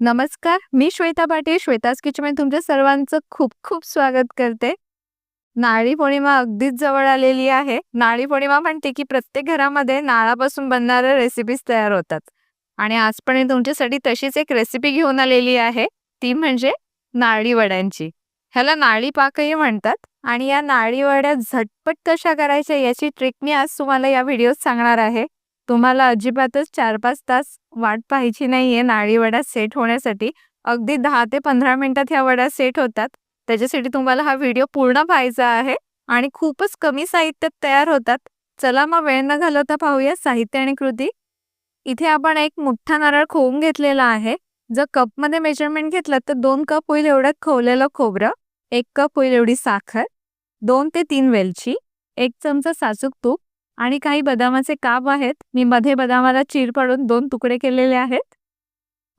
नमस्कार, मी श्वेता पाटील. श्वेताज किचनमध्ये तुमच्या सर्वांचं खूप खूप स्वागत करते. नाळी पौर्णिमा अगदीच जवळ आलेली आहे. नाळी पौर्णिमा म्हणते की प्रत्येक घरामध्ये नाळापासून बनणाऱ्या रेसिपीज तयार होतात. आणि आज पण मी तुमच्यासाठी तशीच एक रेसिपी घेऊन आलेली आहे. ती म्हणजे नाळी वड्यांची. ह्याला नाळी पाकही म्हणतात. आणि या नाळी वड्या झटपट कशा करायच्या याची ट्रिक मी आज तुम्हाला या व्हिडिओत सांगणार आहे. तुम्हाला अजिबातच चार पाच तास वाट पाहायची नाहीये नाळी वड्या सेट होण्यासाठी. अगदी दहा ते पंधरा मिनिटात ह्या वड्या सेट होतात. त्याच्यासाठी तुम्हाला हा व्हिडिओ पूर्ण पाहायचा आहे आणि खूपच कमी साहित्यात तयार होतात. चला मग वेळ न घालवता पाहूया साहित्य आणि कृती. इथे आपण एक मोठा नारळ खोवून घेतलेला आहे. जर कपमध्ये मेजरमेंट घेतलं तर दोन कप होईल एवढं खोवलेलं खोबरं, एक कप होईल एवढी साखर, दोन ते तीन वेलची, एक चमचा सासूक तूप आणि काही बदामाचे काप आहेत. मी मध्ये बदामाला चीर पाडून दोन तुकडे केलेले आहेत.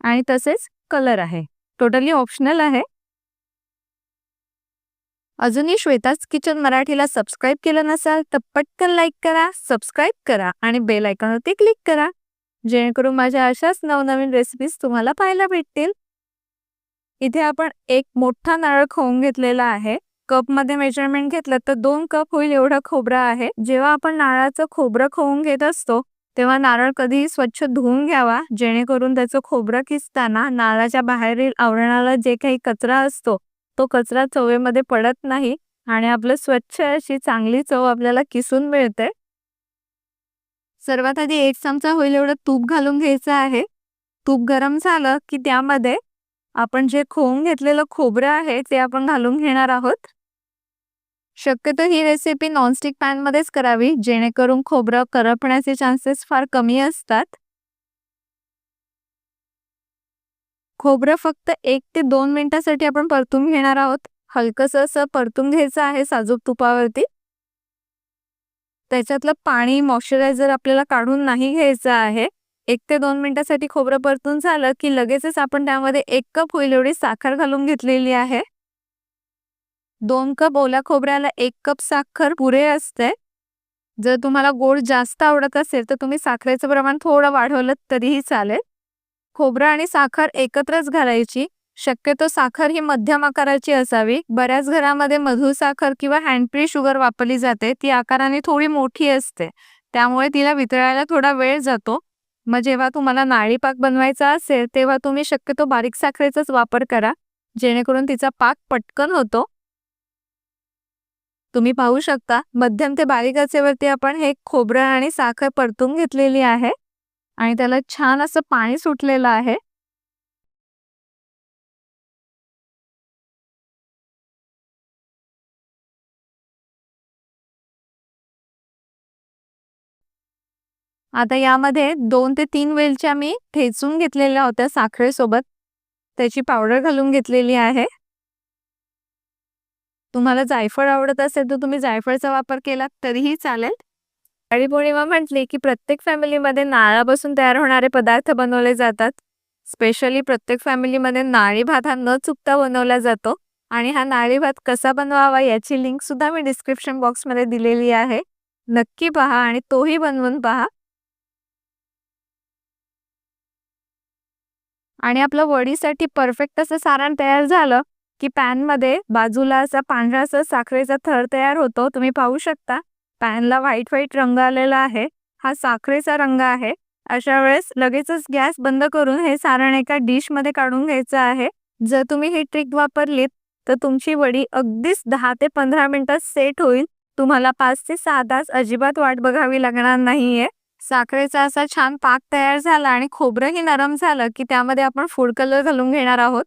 आणि तसेच कलर आहे. टोटली ऑप्शनल आहे. अजूनही श्वेताच किचन मराठीला सबस्क्राईब केलं नसाल तर पटकन लाईक करा, सबस्क्राईब करा आणि बेल आयकॉनवरती क्लिक करा. जेणेकरून माझ्या अशाच नवनवीन रेसिपीज तुम्हाला पाहायला भेटतील. इथे आपण एक मोठा नारळ खोवून घेतलेला आहे. कपमध्ये मेजरमेंट घेतलं तर दोन कप होईल एवढं खोबरं आहे. जेव्हा आपण नारळाचं खोबरं खोवून घेत असतो तेव्हा नारळ कधीही स्वच्छ धुवून घ्यावा जेणेकरून त्याचं खोबरं किसताना नारळाच्या बाहेरील आवरणाला जे काही कचरा असतो तो कचरा चवेमध्ये पडत नाही आणि आपलं स्वच्छ अशी चांगली चव आपल्याला किसून मिळते. सर्वात आधी एक चमचा होईल एवढं तूप घालून घ्यायचं आहे. तूप गरम झालं की त्यामध्ये आपण जे खोवून घेतलेलं खोबरं आहे ते आपण घालून घेणार आहोत. शक्यतो ही रेसिपी नॉनस्टिक पॅन मध्येच करावी जेणेकरून खोबरं करपण्याचे चान्सेस फार कमी असतात. खोबरं फक्त एक ते दोन मिनिटासाठी आपण परतून घेणार आहोत. हलकंसं असं परतून घ्यायचं आहे साजूक तुपावरती. त्याच्यातलं पाणी मॉइश्चरायझर आपल्याला काढून नाही घ्यायचं आहे. एक ते दोन मिनिटासाठी खोबरं परतून झालं की लगेचच आपण त्यामध्ये एक कप होईल एवढी साखर घालून घेतलेली आहे. दोन कप ओल्या खोबऱ्याला एक कप साखर पुरे असते. जर तुम्हाला गोड जास्त आवडत असेल तर तुम्ही साखरेचं प्रमाण थोडं वाढवलं तरीही चालेल. खोबरं आणि साखर एकत्रच घालायची. शक्यतो साखर ही मध्यम आकाराची असावी. बऱ्याच घरामध्ये मधुसाखर किंवा हँडप्री शुगर वापरली जाते. ती आकाराने थोडी मोठी असते. त्यामुळे तिला वितळायला थोडा वेळ जातो. मग जेव्हा तुम्हाला नाळीपाक बनवायचा असेल तेव्हा तुम्ही शक्यतो बारीक साखरेचाच वापर करा. जेणेकरून तिचा पाक पटकन होतो. तुम्ही पाहू शकता मध्यम ते बारीक आचेवरती आपण हे खोबरं आणि साखर परतून घेतलेली आहे. आणि त्याला छान असं पाणी सुटलेलं आहे. आता यामध्ये दोन ते तीन वेलच्या मी ठेचून घेतलेल्या होत्या साखरेसोबत. त्याची पावडर घालून घेतलेली आहे. तुम्हाला जायफळ आवडत असेल तर तुम्ही जायफळचा वापर केला तरीही चालेल. नारळी पौर्णिमा म्हटली की प्रत्येक फॅमिलीमध्ये नाळापासून तयार होणारे पदार्थ बनवले जातात. स्पेशली प्रत्येक फॅमिलीमध्ये नाळी भात हा न चुकता बनवला जातो. आणि हा नाळी भात कसा बनवावा याची लिंक सुद्धा मी डिस्क्रिप्शन बॉक्समध्ये दिलेली आहे. नक्की पहा आणि तोही बनवून पहा. आणि आपलं वडीसाठी परफेक्ट असं सारण तयार झालं की पॅनमध्ये बाजूला असा पांढरा असा साखरेचा थर तयार होतो. तुम्ही पाहू शकता पॅनला व्हाईट व्हाईट रंग आलेला आहे. हा साखरेचा रंग आहे. अशा वेळेस लगेचच गॅस बंद करून हे सारण एका डिशमध्ये काढून घ्यायचं आहे. जर तुम्ही ही ट्रिक वापरलीत तर तुमची वडी अगदीच दहा ते पंधरा मिनिटात सेट होईल. तुम्हाला पाच ते सहा तास अजिबात वाट बघावी लागणार नाहीये. साखरेचा असा छान पाक तयार झाला आणि खोबरंही नरम झालं की त्यामध्ये आपण फूड कलर घालून घेणार आहोत.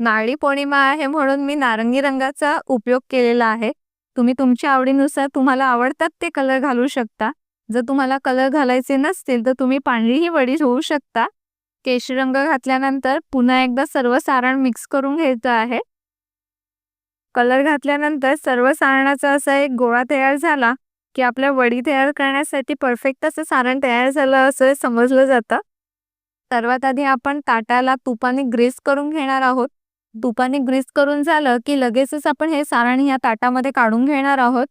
नारळी पौर्णिमा आहे म्हणून मी नारंगी रंगाचा उपयोग केलेला आहे. तुम्ही तुमच्या आवडीनुसार तुम्हाला आवडतात ते कलर घालू शकता. जर तुम्हाला कलर घालायचे नसतील तर तुम्ही पांढरीही वडी होऊ शकता. केशरी रंग घातल्यानंतर पुन्हा एकदा सर्व सारण मिक्स करून घ्यायचं आहे. कलर घातल्यानंतर सर्व सारणाचा असा एक गोळा तयार झाला की आपल्या वडी तयार करण्यासाठी परफेक्ट असं सारण तयार झालं असं समजलं जातं. सर्वात आधी आपण ताटाला तुपाने ग्रेस करून घेणार आहोत. तुपाने ग्रीस करून झालं की लगेचच आपण हे सारण या ताटामध्ये काढून घेणार आहोत.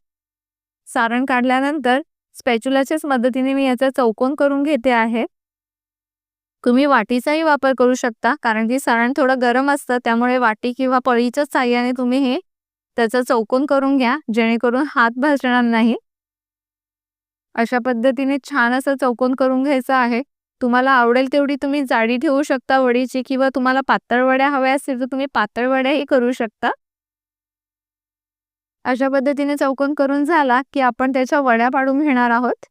सारण काढल्यानंतर स्पॅच्युलाच्याच मदतीने मी याचा चौकोन करून घेते आहे. तुम्ही वाटीचाही वापर करू शकता कारण की सारण थोडं गरम असतं त्यामुळे वाटी किंवा पळीच्या साह्याने तुम्ही हे त्याचा चौकोन करून घ्या जेणेकरून हात भाजणार नाही अशा पद्धतीने छान असं चौकोन करून घ्यायचं आहे तुम्हाला आवडेल तेवढी तुम्ही जाडी ठेवू शकता वडीची किंवा तुम्हाला पातळ वड्या हव्या असतील तर तुम्ही पातळ वड्याही करू शकता. अशा पद्धतीने चौकोन करून झाला की आपण त्याच्या वड्या पाडून घेणार आहोत.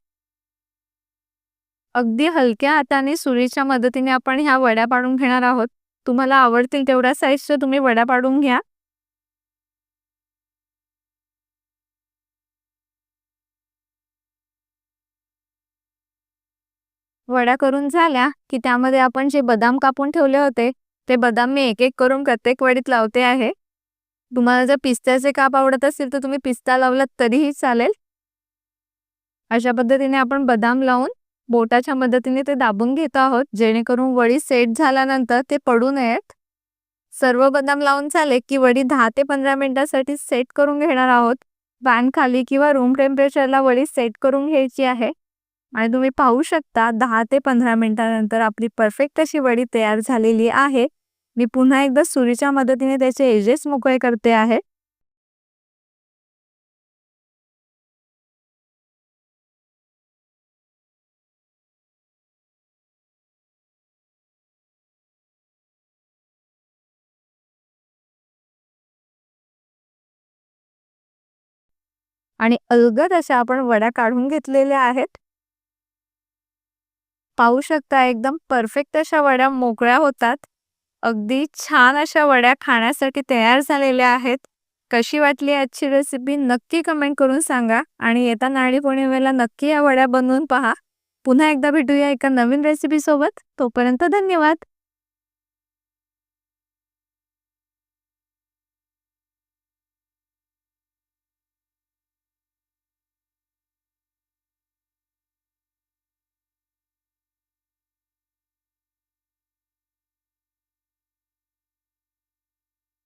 अगदी हलक्या हाताने सुरीच्या मदतीने आपण ह्या वड्या पाडून घेणार आहोत. तुम्हाला आवडतील तेवढ्या साईजच्या तुम्ही वड्या पाडून घ्या. वड्या करून झाल्या की त्यामध्ये आपण जे बदाम कापून ठेवले होते ते बदाम मी एक एक करून प्रत्येक वडीत लावते आहे. तुम्हाला जर पिस्त्याचे काप आवडत असतील तर तुम्ही पिस्ता लावलात तरीही चालेल. अशा पद्धतीने आपण बदाम लावून बोटाच्या मदतीने ते दाबून घेत आहोत जेणेकरून वडी सेट झाल्यानंतर ते पडू नयेत. सर्व बदाम लावून झाले की वडी दहा ते पंधरा मिनिटासाठी सेट करून घेणार आहोत. पॅन खाली किंवा रूम टेम्परेचरला वडी सेट करून घ्यायची आहे. आणि तुम्ही पाहू शकता दहा ते पंधरा मिनिटानंतर आपली परफेक्ट अशी वडी तयार झालेली आहे. मी पुन्हा एकदा सुरीच्या मदतीने त्याचे एजेस मोकळे करते आहे. आणि अलगद अशा आपण वड्या काढून घेतलेल्या आहेत. पाहू शकता एकदम परफेक्ट अशा वड्या मोकळ्या होतात. अगदी छान अशा वड्या खाण्यासाठी तयार झालेल्या आहेत. कशी वाटली आजची रेसिपी नक्की कमेंट करून सांगा आणि येता नारळी पौर्णिमेला नक्की या वड्या बनवून पहा पुन्हा एकदा भेटूया एका नवीन रेसिपीसोबत तोपर्यंत धन्यवाद